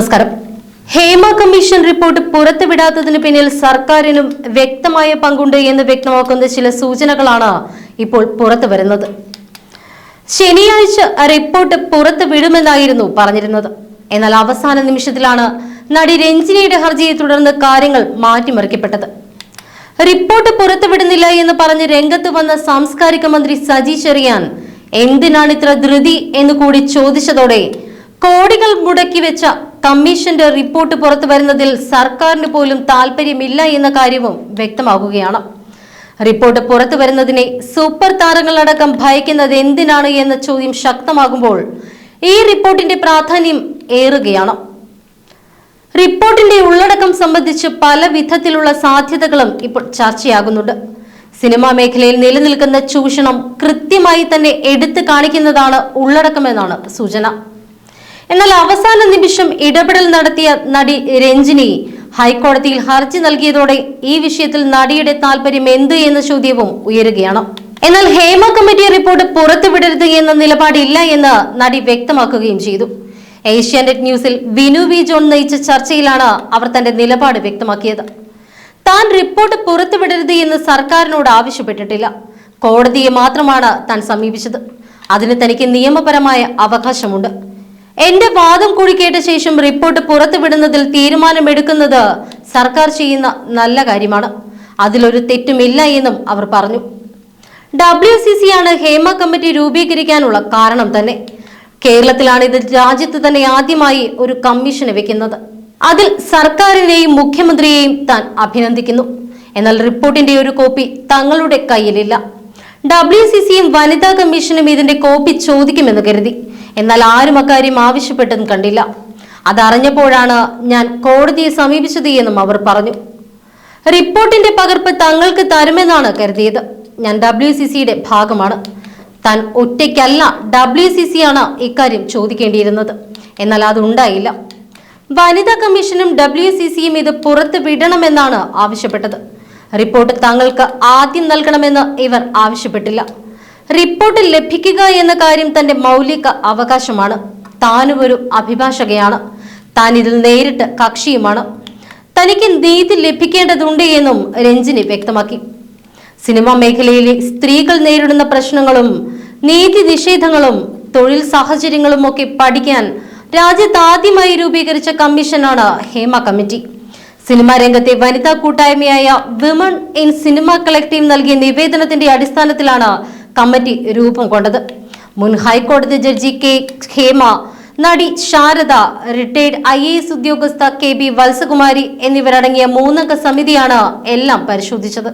നമസ്കാരം. Hema commission report പുറത്തുവിടാത്തതിന് പിന്നിൽ സർക്കാരിനും വ്യക്തമായ പങ്കുണ്ട് എന്ന് വ്യക്തമാക്കുന്ന ചില സൂചനകളാണ് ഇപ്പോൾ പുറത്തു വരുന്നത്. ശനിയാഴ്ച റിപ്പോർട്ട് പുറത്തു വിടുമെന്നായിരുന്നു പറഞ്ഞിരുന്നത്. എന്നാൽ അവസാന നിമിഷത്തിലാണ് നടി രഞ്ജിനിയുടെ ഹർജിയെ തുടർന്ന് കാര്യങ്ങൾ മാറ്റിമറിക്കപ്പെട്ടത്. റിപ്പോർട്ട് പുറത്തുവിടുന്നില്ല എന്ന് പറഞ്ഞ് രംഗത്ത് വന്ന സാംസ്കാരിക മന്ത്രി സജി ചെറിയാൻ എന്തിനാണ് ഇത്ര ധൃതി എന്ന് കൂടി ചോദിച്ചതോടെ കോടികൾ മുടക്കി വെച്ച കമ്മീഷന്റെ റിപ്പോർട്ട് പുറത്തു വരുന്നതിൽ സർക്കാരിന് പോലും താല്പര്യമില്ല എന്ന കാര്യവും വ്യക്തമാകുകയാണ്. റിപ്പോർട്ട് പുറത്തു വരുന്നതിനെ സൂപ്പർ താരങ്ങളടക്കം ഭയക്കുന്നത് എന്തിനാണ് എന്ന ചോദ്യം ശക്തമാകുമ്പോൾ ഈ റിപ്പോർട്ടിന്റെ പ്രാധാന്യം ഏറുകയാണ്. റിപ്പോർട്ടിന്റെ ഉള്ളടക്കം സംബന്ധിച്ച് പല വിധത്തിലുള്ള സാധ്യതകളും ഇപ്പോൾ ചർച്ചയാകുന്നുണ്ട്. സിനിമാ മേഖലയിൽ നിലനിൽക്കുന്ന ചൂഷണം കൃത്യമായി തന്നെ എടുത്തു കാണിക്കുന്നതാണ് ഉള്ളടക്കമെന്നാണ് സൂചന. എന്നാൽ അവസാന നിമിഷം ഇടപെടൽ നടത്തിയ നടി രഞ്ജിനി ഹൈക്കോടതിയിൽ ഹർജി നൽകിയതോടെ ഈ വിഷയത്തിൽ നടിയുടെ താല്പര്യം എന്ത് എന്ന ചോദ്യവും ഉയരുകയാണ്. എന്നാൽ ഹേമ കമ്മിറ്റി റിപ്പോർട്ട് പുറത്തുവിടരുത് എന്ന നിലപാടില്ല എന്ന് നടി വ്യക്തമാക്കുകയും ചെയ്തു. ഏഷ്യാനെറ്റ് ന്യൂസിൽ വിനു വി ജോൺ നയിച്ച ചർച്ചയിലാണ് അവർ തന്റെ നിലപാട് വ്യക്തമാക്കിയത്. താൻ റിപ്പോർട്ട് പുറത്തുവിടരുത് എന്ന് സർക്കാരിനോട് ആവശ്യപ്പെട്ടിട്ടില്ല. കോടതിയെ മാത്രമാണ് താൻ സമീപിച്ചത്. അതിന് തനിക്ക് നിയമപരമായ അവകാശമുണ്ട്. എന്റെ വാദം കൂടി കേട്ട ശേഷം റിപ്പോർട്ട് പുറത്തുവിടുന്നതിൽ തീരുമാനമെടുക്കുന്നത് സർക്കാർ ചെയ്യുന്ന നല്ല കാര്യമാണ്. അതിലൊരു തെറ്റുമില്ല എന്നും അവർ പറഞ്ഞു. ഡബ്ല്യു സി സി ആണ് ഹേമ കമ്മിറ്റി രൂപീകരിക്കാനുള്ള കാരണം തന്നെ. കേരളത്തിലാണ് ഇത് രാജ്യത്ത് തന്നെ ആദ്യമായി ഒരു കമ്മീഷന് വെക്കുന്നത്. അതിൽ സർക്കാരിനെയും മുഖ്യമന്ത്രിയെയും താൻ അഭിനന്ദിക്കുന്നു. എന്നാൽ റിപ്പോർട്ടിന്റെ ഒരു കോപ്പി തങ്ങളുടെ കയ്യിലില്ല. ഡബ്ല്യു സി സിയും വനിതാ കമ്മീഷനും ഇതിന്റെ കോപ്പി ചോദിക്കുമെന്ന് കരുതി. എന്നാൽ ആരും അക്കാര്യം ആവശ്യപ്പെട്ടെന്ന് കണ്ടില്ല. അതറിഞ്ഞപ്പോഴാണ് ഞാൻ കോടതിയെ സമീപിച്ചത് എന്നും അവർ പറഞ്ഞു. റിപ്പോർട്ടിന്റെ പകർപ്പ് തങ്ങൾക്ക് തരുമെന്നാണ് കരുതിയത്. ഞാൻ ഡബ്ല്യു സി സിയുടെ ഭാഗമാണ്. താൻ ഒറ്റയ്ക്കല്ല ഡബ്ല്യു സി സി ആണ് ഇക്കാര്യം ചോദിക്കേണ്ടിയിരുന്നത്. എന്നാൽ അതുണ്ടായില്ല. വനിതാ കമ്മീഷനും ഡബ്ല്യു സി സിയും ഇത് പുറത്തു വിടണമെന്നാണ് ആവശ്യപ്പെട്ടത്. റിപ്പോർട്ട് താങ്കൾക്ക് ആദ്യം നൽകണമെന്ന് ഇവർ ആവശ്യപ്പെട്ടില്ല. റിപ്പോർട്ട് ലഭിക്കുക എന്ന കാര്യം തന്റെ മൗലിക അവകാശമാണ്. താനും ഒരു അഭിഭാഷകയാണ്. താൻ ഇതിൽ നേരിട്ട് കക്ഷിയുമാണ്. തനിക്ക് നീതി ലഭിക്കേണ്ടതുണ്ട് എന്നും രഞ്ജിനി വ്യക്തമാക്കി. സിനിമാ മേഖലയിലെ സ്ത്രീകൾ നേരിടുന്ന പ്രശ്നങ്ങളും നീതി നിഷേധങ്ങളും തൊഴിൽ സാഹചര്യങ്ങളും ഒക്കെ പഠിക്കാൻ രാജ്യത്ത് ആദ്യമായി രൂപീകരിച്ച കമ്മീഷനാണ് ഹേമ കമ്മിറ്റി. സിനിമാ രംഗത്തെ വനിതാ കൂട്ടായ്മയായ വിമൺ ഇൻ സിനിമ കളക്ടീവ് നൽകിയ നിവേദനത്തിന്റെ അടിസ്ഥാനത്തിലാണ് കമ്മിറ്റി രൂപം കൊണ്ടത്. മുൻ ഹൈക്കോടതി ജഡ്ജി കെ ഹേമ നടി Sarada retired I A S ഉദ്യോഗസ്ഥ കെ ബി വത്സകുമാരി എന്നിവരടങ്ങിയ മൂന്നംഗ സമിതിയാണ് എല്ലാം പരിശോധിച്ചത്.